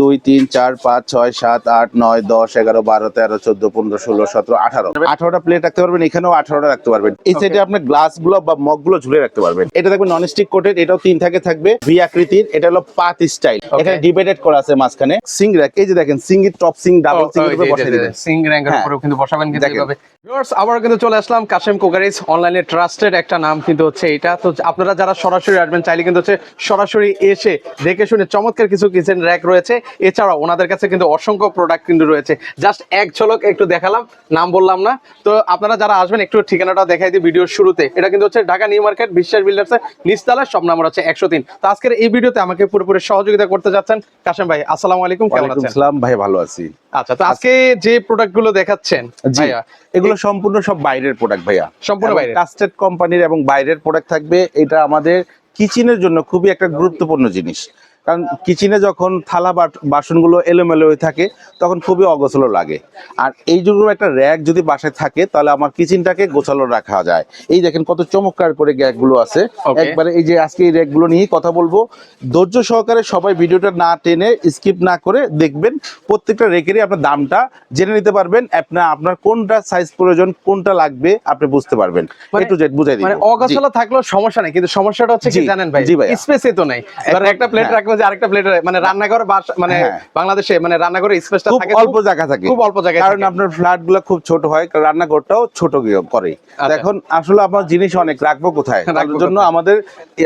দুই তিন চার পাঁচ ছয় সাত আট নয় দশ এগারো বারো তেরো চোদ্দ পনেরো ষোলো সতেরো আঠারো। আঠারোটা প্লেট রাখতে পারবেন এখানেও আঠারোটা রাখতে পারবেন। এই সাইডে আপনার গ্লাসগুলো বা মগগুলো ঝুলে রাখতে পারবেন। এটা দেখবেন নন স্টিক কোটেড এটাও তিন থাকে থাকবে ভি আকৃতির এটা হলো পাত স্টাইল এখানে ডিভাইডেড করা আছে মাঝখানে। সিং র্যাক এই যে দেখেন সিং টপ সিং ডাবল সিং এর উপরে বসাই দিবেন। সিং র্যাঙ্কের হ্যাঁ। উপরেও কিন্তু বসাবেন কিন্তু। এইভাবে ভিউয়ার্স আবার কিন্তু চলে আসলাম কাশেম কোকারিজ অনলাইনে ট্রাস্টেড একটা নাম কিন্তু হচ্ছে এটা তো আপনারা যারা সরাসরি আসবেন চাইলে কিন্তু হচ্ছে সরাসরি এসে দেখে শুনে চমৎকার কিছু কিচেন র্যাক রয়েছে। এছাড়াও ওনাদের কাছে কিন্তু অসংখ্য প্রোডাক্ট কিন্তু রয়েছে। জাস্ট এক ঝলক একটু দেখালাম নাম বললাম না। তো আপনারা যারা আসবেন একটু ঠিকানাটা দেখাই দিই ভিডিওর শুরুতে। এটা কিন্তু হচ্ছে ঢাকা নিউ মার্কেট বিশ্বাস বিল্ডার্সের নিচতলা সব নাম্বার হচ্ছে একশো তিন। তো আজকের এই ভিডিওতে আমাকে পুরোপুরি সহযোগিতা করতে যাচ্ছেন কাশেম ভাই। আসসালামু আলাইকুম কেমন আছেন? আসসালাম ভাই ভালো আছি। আচ্ছা তো আজকে যে প্রোডাক্টগুলো দেখাচ্ছেন ভাইয়া এগুলো সম্পূর্ণ সব বাইরের প্রোডাক্ট ভাইয়া। সম্পূর্ণ বাইরের? কাস্টেড কোম্পানির এবং বাইরের প্রোডাক্ট থাকবে। এটা আমাদের কিচেনের জন্য খুবই একটা গুরুত্বপূর্ণ জিনিস। কারণ কিচেনে যখন থালা বাসনগুলো এলোমেলো হয়ে থাকে তখন খুবই অগোছলো লাগে। আর এই জন্য একটা র্যাক যদি বাসায় থাকে তাহলে আমার কিচেনটাকে গোছালো রাখা যায়। এই দেখেন কত চমৎকার করে র্যাকগুলো আছে। একবারে এই যে আজকে এই র্যাকগুলো নিয়ে কথা বলব। ধৈর্য সহকারে সবাই ভিডিওটা না টেনে স্কিপ না করে দেখবেন প্রত্যেকটা রেকেরই আপনার দামটা জেনে নিতে পারবেন। আপনার আপনার কোনটা সাইজ প্রয়োজন কোনটা লাগবে আপনি বুঝতে পারবেন। মানে- একটু জেড বুঝাই দিই। মানে অগোছালো থাকলেও সমস্যা নেই কিন্তু সমস্যাটা হচ্ছে কি জানেন ভাই? জি ভাইয়া। স্পেসে তো নেই। একটা প্লেট হ্যাঁ। যে আরেকটা প্লেট মানে রান্নাঘর বাস- মানে হ্যাঁ। বাংলাদেশে মানে রান্নাঘরে স্পেসটা খুব থাকে অল্প জায়গা থাকে। খুব অল্প জায়গা কারণ আপনার ফ্ল্যাটগুলো খুব ছোট হয় রান্নাঘরটাও ছোট করে। আচ্ছা। এখন আসলে আপনার জিনিস অনেক রাখব কোথায়? তার জন্য আমাদের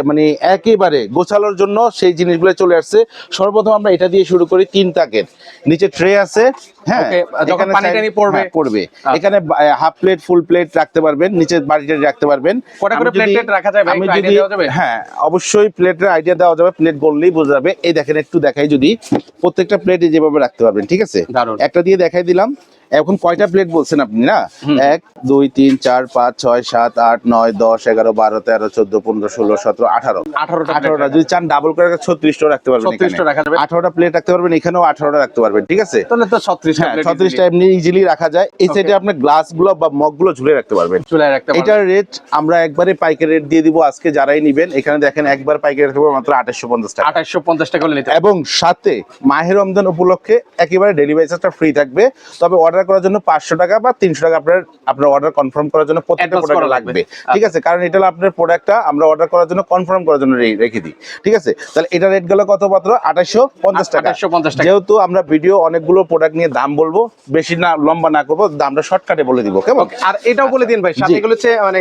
মানে একেবারে গোছালোর জন্য সেই জিনিসগুলো চলে আসছে। সর্বপ্রথম আমরা এটা দিয়ে শুরু করি তিন তাকের। নিচে ট্রে আছে হ্যাঁ যখন পানি টানি পড়বে। হ্যাঁ, পড়বে আচ্ছা। এখানে হাফ প্লেট ফুল প্লেট রাখতে পারবেন নিচে বাড়িটা রাখতে পারবেন কটা করে প্লেট রাখা যায় আমি যদি যাবে? হ্যাঁ অবশ্যই প্লেটের আইডিয়া দেওয়া যাবে প্লেট গড়লেই বোঝা যাবে এই দেখেন একটু দেখাই যদি প্রত্যেকটা প্লেটে যেভাবে রাখতে পারবেন ঠিক আছে? একটা দিয়ে দেখাই দিলাম। এখন কয়টা প্লেট বলছেন আপনি না? এক দুই তিন চার পাঁচ ছয় সাত আট নয় দশ এগারো বারো তেরো চোদ্দ পনেরো ষোলো সতেরো আঠারো। আঠারোটা আঠারোটা যদি চান ডাবল করে ছত্রিশটা রাখতে পারবেন 36টা রাখা যাবে। আঠারোটা প্লেট রাখতে পারবেন এখানেও আঠারোটা রাখতে পারবেন ঠিক আছে? তাহলে তো ছত্রিশ হ্যাঁ ছত্রিশটা এমনি ইজিলি রাখা যায়। এই সাইডে আপনার গ্লাসগুলো বা মগগুলো ঝুলে রাখতে পারবেন। এটার রেট আমরা একবারে পাইকারি রেট দিয়ে দিব আজকে যারাই নিবেন এখানে দেখেন একবার পাইকারি রেট মাত্র আঠাশশো পঞ্চাশ টাকা। আঠাশশো পঞ্চাশ টাকা করে নিতে এবং সাথে মাহের রমজান উপলক্ষে একেবারে ডেলিভারি চার্জটা ফ্রি থাকবে। তবে অর্ডার করার জন্য পাঁচশো টাকা বা তিনশো টাকা আপনার আপনার অর্ডার কনফার্ম করার জন্য প্রত্যেকটা প্রোডাক্ট লাগবে। লাগবে। ঠিক আছে? কারণ এটা আপনার প্রোডাক্টটা আমরা অর্ডার করার জন্য কনফার্ম করার জন্য রেখে দিই। ঠিক আছে? তাহলে এটা রেট গেল কত মাত্র? আঠাশশো পঞ্চাশ টাকা। 2850 টাকা। যেহেতু আমরা ভিডিও অনেকগুলো প্রোডাক্ট নিয়ে দাম বলব বেশি না লম্বা না করব দামটা শর্টকাটে বলে দিব কেমন? আর এটাও বলে দিন ভাই সাথে এগুলো হচ্ছে মানে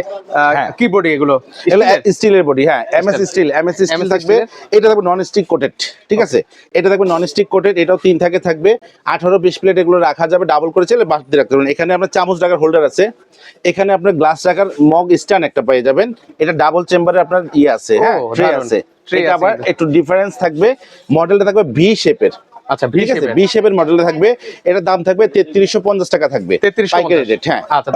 হ্যাঁ। কিবোর্ড এগুলো। এগুলো স্টিলের বডি হ্যাঁ এমএস স্টিল এমএস স্টিল থাকবে। এটা থাকবে নন স্টিক কোটেড ঠিক আছে? এটা থাকবে নন স্টিক কোটেড এটাও তিন থাকে থাকবে। আঠারো বিশ প্লেট এগুলো রাখা যাবে ডাবল করে চাইলে বাদ রাখতে পারবেন। এখানে আপনার চামচ রাখার হোল্ডার আছে। এখানে আপনার গ্লাস রাখার মগ স্ট্যান্ড একটা পেয়ে যাবেন। এটা ডাবল চেম্বারে আপনার ইয়ে আছে হ্যাঁ ট্রে আছে। এটা আবার একটু ডিফারেন্স থাকবে। মডেলটা থাকবে ভি শেপের আচ্ছা ভি ঠিক আছে? বি শেপের মডেলটা থাকবে। এটার দাম থাকবে তেত্রিশশো পঞ্চাশ টাকা থাকবে। পাইকারি রেট হ্যাঁ আচ্ছা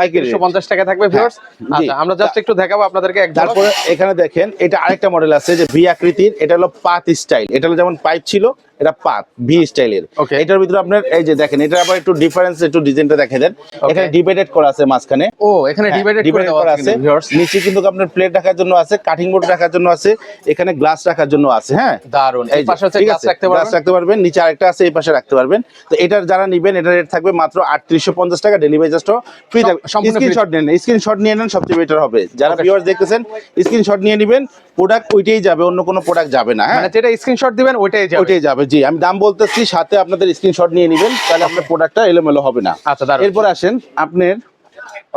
টাকা থাকবে ভিউয়ার্স হ্যাঁ, আচ্ছা আমরা জাস্ট একটু দেখাবো আপনাদেরকে এক ঝলক। তারপরে এখানে দেখেন এটা আরেকটা মডেল আছে যে ভি আকৃতির। এটা হলো পাত স্টাইল এটা হলো যেমন পাইপ ছিল এটা পাত ভি স্টাইলের. এটার ভিতরে আপনার এই যে দেখেন এটা আবার একটু ডিফারেন্স একটু ডিজাইনটা দেখে দেন। এখানে ডিভাইডেড করা আছে মাঝখানে। ও এখানে হ্যাঁ, ডিভাইডেড করে দেওয়া করা আছে আছে। নিচে কিন্তু আপনার প্লেট রাখার জন্য আছে কাটিং বোর্ড রাখার জন্য আছে এখানে গ্লাস রাখার জন্য আছে হ্যাঁ। দারুণ এই পাশে হচ্ছে গ্লাস রাখতে পারবেন? রাখতে পারবেন নিচে আরেকটা আছে এই পাশে রাখতে পারবেন। তো এটার যারা নিবেন এটা রেট থাকবে মাত্র আটত্রিশশো পঞ্চাশ টাকা। ডেলিভারি চার্জটা ফ্রি থাকবে। স্ক্রিনশট নেন স্ক্রিনশট নিয়ে নেন সবচেয়ে বেটার হবে। যারা. ভিউয়ার্স দেখতেছেন স্ক্রিনশট নিয়ে নেবেন প্রোডাক্ট ওইটাই যাবে অন্য কোনো প্রোডাক্ট যাবে না হ্যাঁ? মানে যেটা স্ক্রিনশট দিবেন ওইটাই যাবে। ওইটাই যাবে জি। আমি দাম বলতেছি সাথে আপনাদের স্ক্রিনশট নিয়ে নেবেন তাহলে আপনার প্রোডাক্টটা এলোমেলো হবে না। আচ্ছা এরপর আসেন আপনার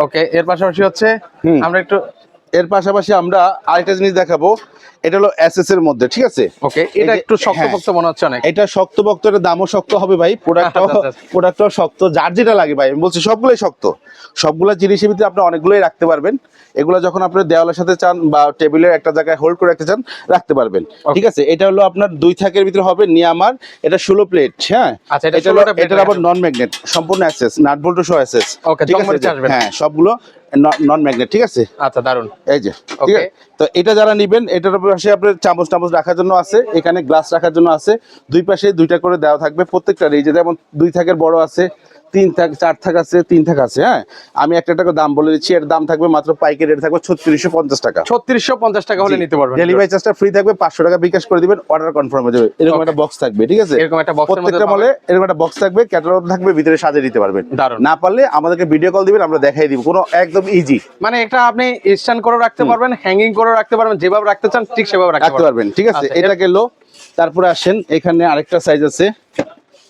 ওকে এর পাশাপাশি হচ্ছে। আমরা একটু এর পাশাপাশি আমরা আরেকটা জিনিস দেখাবো। এটা হলো এসএস এর মধ্যে ঠিক আছে? ওকে এটা একটু শক্তপোক্ত মনে হচ্ছে অনেক। এটা শক্ত বক্ত এটা দামও শক্ত হবে ভাই। প্রোডাক্টটাও আচ্ছা, আচ্ছা। প্রোডাক্টটাও শক্ত যার যেটা লাগে ভাই। আমি বলছি সবগুলোই শক্ত। সবগুলো জিনিসের ভিতরে আপনি অনেকগুলোই রাখতে পারবেন। এগুলো যখন আপনি দেওয়ালের সাথে চান বা টেবিলের একটা জায়গায় হোল্ড করে রাখতে চান রাখতে পারবেন। ঠিক আছে? এটা হলো আপনার দুই থাকের ভিতরে হবে নিয়ামার এটা ষোলো প্লেট হ্যাঁ? আচ্ছা, এটা এটা হলো 16টা আবার নন ম্যাগনেট সম্পূর্ণ অ্যাক্সেস নাট বল্টু সহ অ্যাক্সেস ঠিক আছে? হ্যাঁ সবগুলো নন ম্যাগনেট ঠিক আছে? আচ্ছা দারুণ এই যে ঠিক আছে? তো এটা যারা নিবেন এটার পাশে আপনার চামচ টামচ রাখার জন্য আছে এখানে গ্লাস রাখার জন্য আছে। দুই পাশে দুইটা করে দেওয়া থাকবে প্রত্যেকটা এই যে যেমন দুই থাকের বড় আছে তিন থাক চার থাক আছে তিন থাক আছে হ্যাঁ? আমি একটা টাকা দাম বলে দিচ্ছি এর দাম থাকবে মাত্র পাইকারি রেট থাকবে ছত্রিশশো পঞ্চাশ টাকা। ছত্রিশশো পঞ্চাশ টাকা হলে নিতে পারবেন। ডেলিভারি চার্জটা ফ্রি থাকবে পাঁচশো টাকা বিকাশ করে দিবেন অর্ডার কনফার্ম হয়ে যাবে। এরকম একটা বক্স থাকবে ঠিক আছে? এরকম একটা বক্স প্রত্যেকটা মলে এরকম একটা বক্স থাকবে ক্যাটালগ থাকবে ভিতরে সাজিয়ে দিতে পারবেন। না পারলে আমাদেরকে ভিডিও কল দিবেন আমরা দেখাই দিব। কোনো একদম ইজি মানে এটা আপনি স্ট্যান্ড করে রাখতে পারবেন হ্যাঙ্গিং করে রাখতে পারবেন যেভাবে রাখতে চান ঠিক সেভাবে রাখতে পারবেন। ঠিক আছে? আচ্ছা, এটা গেল তারপরে আসেন এখানে আরেকটা সাইজ আছে।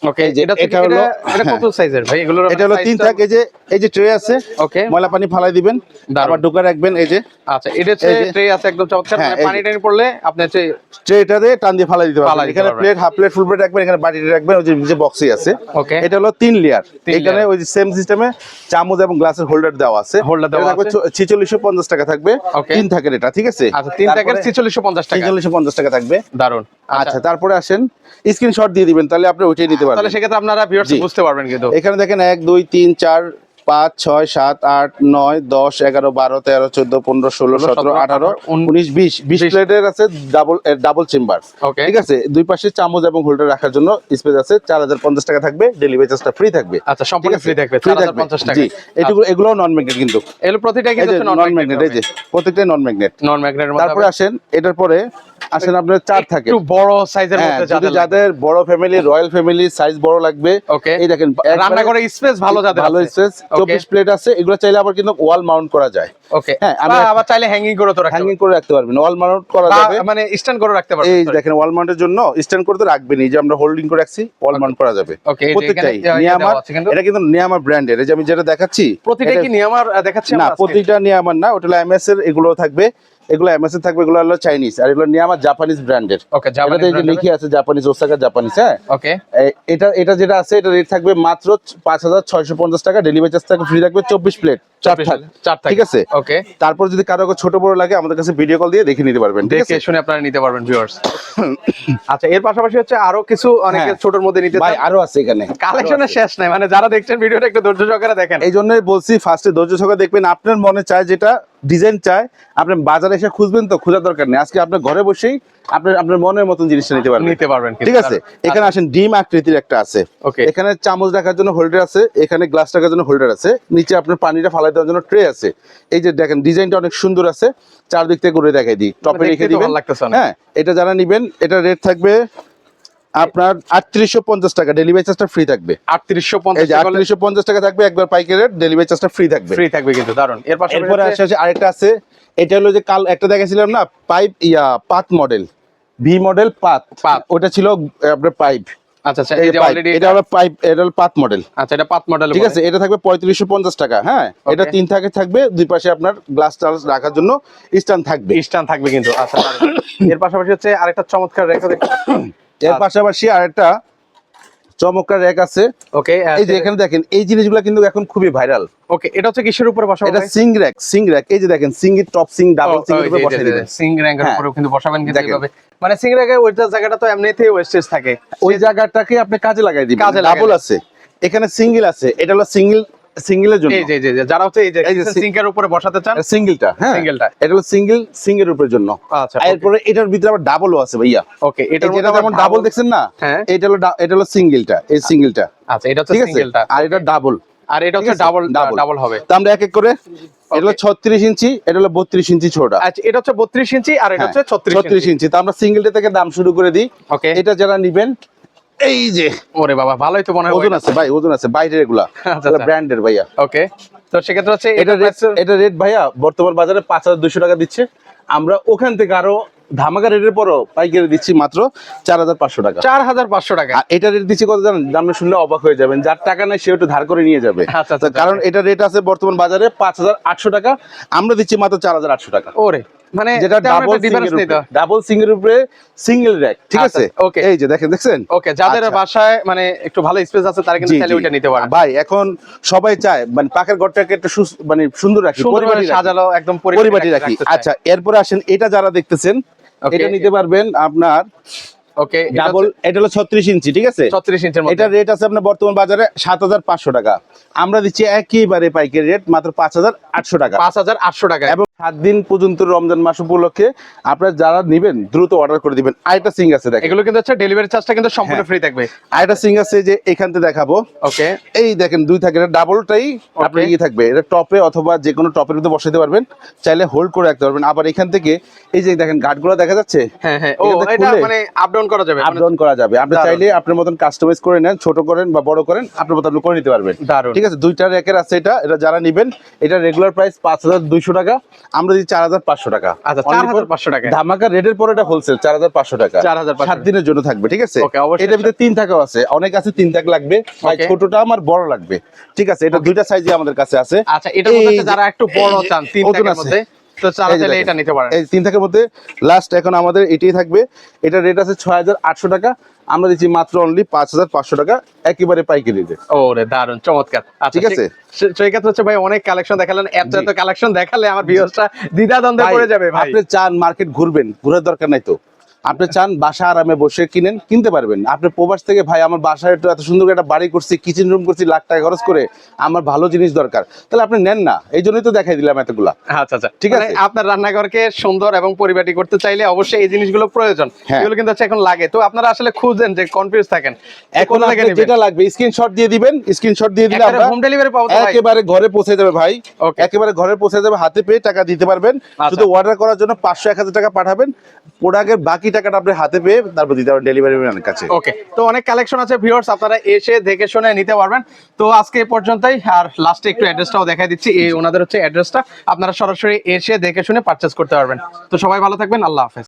ওকে যেটা এটা হলো- এটা কত সাইজের ভাই? এগুলো এটা হলো তিন থাক এই যে এই যে ট্রে আছে ওকে ময়লা পানি ফালাই দিবেন। আবার ঢোকা রাখবেন এই যে। আচ্ছা এটা ট্রে আছে একদম চমৎকার। হ্যাঁ, মানে পানি টানি পড়লে আপনি হচ্ছে ট্রেটা দিয়ে টান দিয়ে ফালাই দিতে পারবেন। এখানে plate half plate full plate রাখবেন এখানে বাটিটা রাখবেন ওই যে বক্সই আছে। ওকে এটা হলো তিন লেয়ার এখানে ওই যে সেম সিস্টেমে চামচ এবং গ্লাসের হোল্ডার দেওয়া আছে। হোল্ডার দেওয়া আছে। ছিচল্লিশশো পঞ্চাশ টাকা থাকবে। তিন থাকের এটা ঠিক আছে? আচ্ছা তিন ছিচল্লিশশো পঞ্চাশ টাকা। ছিচল্লিশশো পঞ্চাশ টাকা থাকবে। দারুণ আচ্ছা। আচ্ছা তারপরে আসেন স্ক্রিনশট দিয়ে দিবেন তাহলে আপনি ওইটাই নিতে পারবেন। তাহলে সেক্ষেত্রে আপনারা ভিউয়ার্স বুঝতে পারবেন কিন্তু। এখানে দেখেন এক দুই তিন চার পাঁচ ছয় সাত আট নয় দশ এগারো বারো তেরো চোদ্দ পনেরো ষোলো সতেরো আঠারো উনিশ বিশ বিশ। প্লেটের আছে ডাবল ডাবল চেম্বার ঠিক আছে? দুই পাশে চামচ এবং হোল্ডার রাখার জন্য স্পেস আছে। চার হাজার পঞ্চাশ টাকা থাকবে। ডেলিভারি চার্জটা ফ্রি থাকবে। আচ্ছা সম্পূর্ণ ফ্রি থাকবে। ফ্রি থাকবে। জি। এগুলো নন ম্যাগনেট কিন্তু। এগুলো প্রতিটা কিন্তু নন ম্যাগনেট এই যে প্রত্যেকটাই নন ম্যাগনেট নন ম্যাগনেটের মধ্যে তারপরে আসেন এটার পরে আসেন আপনার চার থাকে। একটু বড় সাইজের হ্যাঁ মধ্যে যাদের যাদের বড় ফ্যামিলি রয়্যাল ফ্যামিলি সাইজ বড় লাগবে। ওকে এই দেখেন রান্না করে স্পেস ভালো যাদের ভালো স্পেস Okay. চব্বিশ প্লেট আছে এগুলো চাইলে আবার কিন্তু ওয়াল মাউন্ট করা যায়। ওকে হ্যাঁ, আমি বা একটা- আবার চাইলে হ্যাঙ্গিং করে তো রাখতে হ্যাঙ্গিং করে রাখতে পারবেন ওয়াল মাউন্ট করা যাবে। মানে স্ট্যান্ড করে রাখতে পারবেন এই দেখেন ওয়াল মাউন্টের জন্য স্ট্যান্ড করতে রাখবেন এই যে আমরা হোল্ডিং করে রাখছি ওয়াল মাউন্ট করা যাবে। যে প্রত্যেকটাই নিয়ামার। এটা কিন্তু। নিয়ামার ব্র্যান্ডের এই যে আমি যেটা দেখাচ্ছি প্রতিটা কি নিয়ামার দেখাচ্ছে না আমরা প্রতিটা নিয়ামার না ওটা এমএস এর এগুলো থাকবে। এগুলো থাকবে এগুলো হলো চাইনিজ আর এগুলো নিয়ামার জাপানিজ ব্র্যান্ডের ওকে এটাতে জাপানি যে লিখে আছে জাপানিজ ওসাকা জাপানিজ হ্যাঁ? ওকে এটা এটা যেটা আছে এটা রেট থাকবে মাত্র পাঁচ হাজার ছয়শো পঞ্চাশ টাকা ডেলিভারি চার্জ থাকবে ফ্রি থাকবে চব্বিশ প্লেট চার থাক চার ঠিক আছে? ওকে তারপর যদি কারও ছোট বড় লাগে আমাদের কাছে ভিডিও কল দিয়ে দেখে নিতে পারবেন ঠিক আছে? দেখে শুনে আপনারা নিতে পারবেন ভিউয়ার্স আচ্ছা এর পাশাপাশি হচ্ছে আরও কিছু অনেকে হ্যাঁ। ছোটর মধ্যে নিতে ভাই আরও আছে এখানে। কালেকশনের শেষ নাই মানে যারা দেখছেন ভিডিওটা একটু ধৈর্য সহকারে দেখেন। এই জন্যই বলছি ফার্স্টে ধৈর্য সহকারে দেখবেন আপনার মনে চায় যেটা ডিজাইন চায় আপনি বাজারে এসে খুঁজবেন তো খোঁজার দরকার নেই। আজকে আপনার ঘরে বসেই আপনি আপনার মনের মতন জিনিসটা নিতে পারবেন। নিতে পারবেন ঠিক আছে? এখানে আসেন ডিম আকৃতির একটা আছে. এখানে চামচ রাখার জন্য হোল্ডার আছে এখানে গ্লাস রাখার জন্য হোল্ডার আছে নিচে আপনার পানিটা ফালাই দেওয়ার জন্য ট্রে আছে। এই যে দেখেন ডিজাইনটা অনেক সুন্দর আছে। চারদিক থেকে ঘুরে দেখাই দিই। টপে রেখে দিবেন। ভালো লাগতেছে অনেক। হ্যাঁ এটা যারা নিবেন এটা রেট থাকবে আপনার আটত্রিশশো পঞ্চাশ টাকা ডেলিভারি চার্জটা ফ্রি থাকবে। আটত্রিশশো পঞ্চাশ আটত্রিশশো পঞ্চাশ টাকা থাকবে একবার পাইকারি রেট ডেলিভারি চার্জটা ফ্রি থাকবে। ফ্রি থাকবে কিন্তু দারুণ এর এরপরে আসে আরেকটা আছে এটা হলো যে কাল একটা দেখেছিলাম না পাইপ ইয়া পাত মডেল ভি মডেল পাত। পাত। ওটা ছিল আপনার পাইপ। আচ্ছা আচ্ছা অলরেডি এটা হলো পাইপ এটা হলো পাত মডেল আচ্ছা এটা পাত মডেল ঠিক আছে এটা থাকবে পঁয়ত্রিশশো পঞ্চাশ টাকা হ্যাঁ? এটা তিন থাকে থাকবে দুই পাশে আপনার গ্লাস রাখার জন্য স্ট্যান্ড থাকবে। স্ট্যান্ড থাকবে কিন্তু আচ্ছা এর পাশাপাশি হচ্ছে আরেকটা চমৎকার রেখা এর পাশাপাশি আরেকটা চমৎকার র্যাক আছে। ওকে এই যে এখানে দেখেন এই জিনিসগুলো কিন্তু এখন খুবই ভাইরাল। ওকে এটা হচ্ছে কিসের উপরে বসাবো এটা সিং র্যাক সিং র্যাক। এই যে দেখেন সিং এর টপ সিং ডাবল সিং এর উপরে বসাই দিবেন। সিং র্যাঙ্কের হ্যাঁ। উপরেও কিন্তু বসাবেন কিন্তু এইভাবে। মানে সিং র্যাঙ্কের ওইটা জায়গাটা তো এমনিতেই ওয়েস্টেজ থাকে। ওই জায়গাটাকে আপনি কাজে লাগাই দিবেন। ডাবল আছে। এখানে সিঙ্গেল আছে। এটা হলো সিঙ্গেল সিঙ্গেলের জন্য। যে যে যে, যারা হচ্ছে এই যে সিঙ্কের উপরে বসাতে চান সিঙ্গেলটা হ্যাঁ। সিঙ্গেলটা। এটা হলো সিঙ্গেল রূপের জন্য। আচ্ছা এরপরে এটার ভিতরে আবার ডাবলও আছে ভাইয়া। ওকে এটা যেটা যেমন ডাবল দেখছেন না? হ্যাঁ। এটা হলো এটা হলো সিঙ্গেলটা এই সিঙ্গেলটা আচ্ছা এটা হচ্ছে সিঙ্গেলটা আর এটা ডাবল আর এটা হচ্ছে ডাবল ডাবল হবে। তো আমরা এক এক করে এটা হলো ছত্রিশ ইঞ্চি এটা হলো বত্রিশ ইঞ্চি ছোটা। আচ্ছা এটা হচ্ছে 32 ইঞ্চি আর এটা হচ্ছে 36 ছত্রিশ ইঞ্চি। ইঞ্চি। তো আমরা সিঙ্গেলটা থেকে দাম শুরু করে দিই। ওকে এটা যারা নিবেন এই যে। ওরে বাবা ভালোই তো মনে হয়। ওজন আছে ভাই ওজন আছে বাইরের এগুলা। আচ্ছা, আচ্ছা। ব্র্যান্ডের ভাইয়া। ওকে। তো সেক্ষেত্রে হচ্ছে এটা রেট এটা রেট ভাইয়া বর্তমান বাজারে পাঁচ হাজার দুশো টাকা দিচ্ছে। আমরা ওখান থেকে আরও ধামাকা রেটের পরও পাইকারি দিচ্ছি মাত্র চার হাজার পাঁচশো টাকা। চার হাজার পাঁচশো টাকা। এটা রেট দিচ্ছি কত জানেন? দাম শুনলে অবাক হয়ে যাবেন। যার টাকা নেই সে একটু ধার করে নিয়ে যাবে। আচ্ছা, আচ্ছা, কারণ এটা রেট আছে বর্তমান বাজারে পাঁচ হাজার আটশো টাকা। আমরা দিচ্ছি মাত্র চার হাজার আটশো টাকা। ওরে। মানে যেটা ডাবল ডিফারেন্স নেই ডাবল সিঙ্গেল উপরে সিঙ্গেল র্যাক ঠিক আচ্ছা, আছে? ওকে এই যে দেখেন দেখছেন? ওকে যাদের আচ্ছা। বাসায় মানে একটু ভালো স্পেস আছে তারা কিন্তু চাইলে। ওইটা নিতে পারে ভাই এখন সবাই চায় মানে পাকের ঘরটাকে একটু মানে সুন্দর রাখি করে সাজালো একদম পরিবারই রাখি আচ্ছা এরপরে আসেন এটা যারা দেখতেছেন এটা নিতে পারবেন আপনার ওকে ডাবল এটা হলো ছত্রিশ ইঞ্চি ঠিক আছে? ছত্রিশ ইঞ্চের মধ্যে। এটার রেট আছে আপনার বর্তমান বাজারে সাত হাজার পাঁচশো টাকা। আমরা দিচ্ছি একেবারে পাইকারি রেট মাত্র পাঁচ হাজার আটশো টাকা। পাঁচ হাজার আটশো টাকা এবং সাত দিন পর্যন্ত রমজান মাস উপলক্ষে আপনারা যারা নিবেন দ্রুত অর্ডার করে দিবেন। আরেকটা সিং আছে দেখেন। এগুলো কিন্তু হচ্ছে ডেলিভারি চার্জটা কিন্তু সম্পূর্ণ হ্যাঁ। ফ্রি থাকবে। আরেকটা সিং আছে যে এখান থেকে দেখাবো। ওকে এই দেখেন দুই থাকে এটা ডাবলটাই Okay. ইয়ে থাকবে। এটা টপে অথবা যে কোনো টপের মধ্যে বসাতে পারবেন। চাইলে হোল্ড করে রাখতে পারবেন। আবার এখান থেকে এই যে দেখেন গার্ডগুলো দেখা যাচ্ছে? হ্যাঁ হ্যাঁ। ও এটা মানে আপ ডাউন করা যাবে আপ মানে ডাউন করা যাবে। আপনি চাইলে আপনার মতন কাস্টমাইজ করে নেন ছোট করেন বা বড় করেন আপনার আপনি করে নিতে পারবেন। ঠিক আছে? দুইটা র্যাকের আছে এটা এটা যারা নিবেন এটা রেগুলার প্রাইস পাঁচ হাজার দুইশো টাকা আমরা দিচ্ছি চার হাজার পাঁচশো টাকা। আচ্ছা চার হাজার পাঁচশো টাকা ধামাকা রেটের পর এটা হোলসেল চার হাজার পাঁচশো টাকা। 4,500 সাত দিনের জন্য থাকবে ঠিক আছে? এটার ভিতরে তিন থাকাও আছে। অনেক আছে তিন থাক লাগবে। ভাই ছোটটা আমার বড় লাগবে। ঠিক আছে? এটা দুইটা সাইজে আমাদের কাছে আছে। আচ্ছা এটার মধ্যে হচ্ছে যারা একটু বড় চান তিন আছে। মধ্যে। তো দেখেন। এটা নিতে পারেন। এই তিন থাকের মধ্যে লাস্ট এখন আমাদের এটাই থাকবে। এটা রেট আছে ছয় হাজার আটশো টাকা। আমরা দিচ্ছি মাত্র অনলি পাঁচ হাজার পাঁচশো টাকা। একেবারে পাইকারি রেটে ওরে দারুণ চমৎকার। আচ্ছা ঠিক আছে? সেক্ষেত্রে হচ্ছে ভাই অনেক কালেকশন দেখালেন। এত এত কালেকশন দেখালে আমার ভিউয়ার্সটা দ্বিধা দ্বন্দ্বে পড়ে যাবে ভাই। আপনি চান মার্কেট ঘুরবেন ঘুরার দরকার নাই তো। আপনি চান বাসা আরামে বসে কিনেন কিনতে পারবেন। আপনি প্রবাস থেকে ভাই আমার বাসায় একটু এত সুন্দর একটা বাড়ি করছি কিচেন রুম করছি লাখ টাকা খরচ করে আমার ভালো জিনিস দরকার। তাহলে আপনি নেন না এই জন্যই তো দেখাই দিলাম এতগুলা। আচ্ছা আচ্ছা। ঠিক মানে আছে। আপনার রান্নাঘরকে সুন্দর এবং পরিপাটি করতে চাইলে অবশ্যই এই জিনিসগুলো প্রয়োজন। হ্যাঁ। এগুলো কিন্তু এখন লাগে। তো আপনারা আসলে খুঁজেন যে কনফিউজ থাকেন। এখন? যেটা লাগবে স্ক্রিনশট দিয়ে দিবেন স্ক্রিনশট দিয়ে দিলে আমরা হোম ডেলিভারি পাবো একেবারে ঘরে পৌঁছে যাবে ভাই। একেবারে ঘরে পৌঁছে যাবে হাতে পেয়ে টাকা দিতে পারবেন। আচ্ছা। শুধু অর্ডার করার জন্য পাঁচশো এক হাজার টাকা পাঠাবেন। প্রোডাক্টের বাকি টাকাটা আপনি হাতে পেয়ে তারপর দিতে পারবেন ডেলিভারি ম্যানের কাছে। ওকে তো অনেক কালেকশন আছে ভিউয়ার্স আপনারা এসে দেখে শুনে নিতে পারবেন। তো আজকে এ পর্যন্তই, আর লাস্টে একটু অ্যাড্রেসটাও দেখাই দিচ্ছি, এই ওনাদের হচ্ছে অ্যাড্রেসটা আপনারা সরাসরি এসে দেখে শুনে পারচেস করতে পারবেন। তো সবাই ভালো থাকবেন, আল্লাহ হাফেজ।